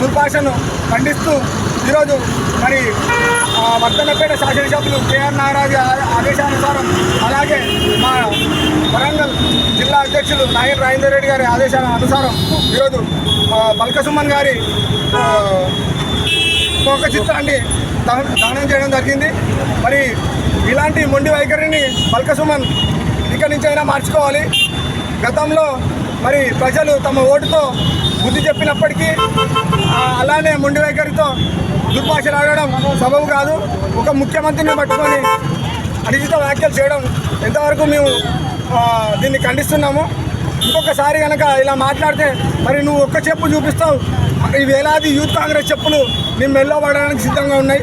దుర్భాషను ఖండిస్తూ ఈరోజు మరి వర్ధనపేట శాసనసభ్యులు కేఆర్ నాగరాజు ఆదేశానుసారం అలాగే మా వరంగల్ జిల్లా అధ్యక్షులు నాయర్ రాజేందర్ రెడ్డి గారి ఆదేశాల అనుసారం ఈరోజు పల్కసుమన్ గారి ఒక చిత్రాన్ని దహనం చేయడం జరిగింది. మరి ఇలాంటి మొండి వైఖరిని బల్కసుమన్ ఇక్కడి నుంచి అయినా మార్చుకోవాలి. గతంలో మరి ప్రజలు తమ ఓటుతో బుద్ధి చెప్పినప్పటికీ అలానే మొండి వైఖరితో దుర్భాషలు ఆడడం సబబు కాదు. ఒక ముఖ్యమంత్రిని పట్టుకొని అనుచిత వ్యాఖ్యలు చేయడం ఎంతవరకు మేము దీన్ని ఖండిస్తున్నాము. ఇంకొకసారి కనుక ఇలా మాట్లాడితే మరి నువ్వు ఒక్క చెప్పు చూపిస్తావు. ఈ వేలాది యూత్ కాంగ్రెస్ చెప్పులు మేము మెల్లో పడడానికి సిద్ధంగా ఉన్నాయి.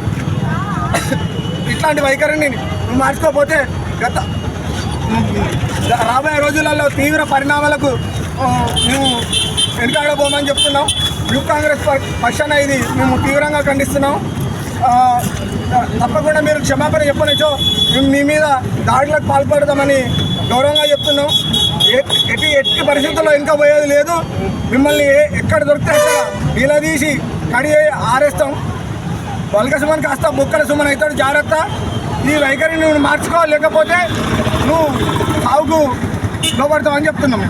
ఇట్లాంటి వైఖరిని నువ్వు మార్చుకోకపోతే గత రాబోయే రోజులలో తీవ్ర పరిణామాలకు వెనుకాడబోమని చెప్తున్నాం. యూ కాంగ్రెస్ పక్షాన ఇది మేము తీవ్రంగా ఖండిస్తున్నాం. తప్పకుండా మీరు క్షమాపణ చెప్పనచ్చో మేము మీ మీద దాడులకు పాల్పడదామని గౌరవంగా చెప్తున్నాం. ఎట్టి ఎట్టి పరిస్థితుల్లో ఇంకా పోయేది లేదు. మిమ్మల్ని ఏ- ఎక్కడ దొరికితే అక్కడ నిలదీసి కడిగి ఆరేస్తాం. బల్క సుమన్ కాస్త బుక్కల సుమన్ అవుతాడు జాగ్రత్త. ఈ వైఖరిని నువ్వు మార్చుకో లేకపోతే నువ్వు సాగుకు లోపడతావని చెప్తున్నాం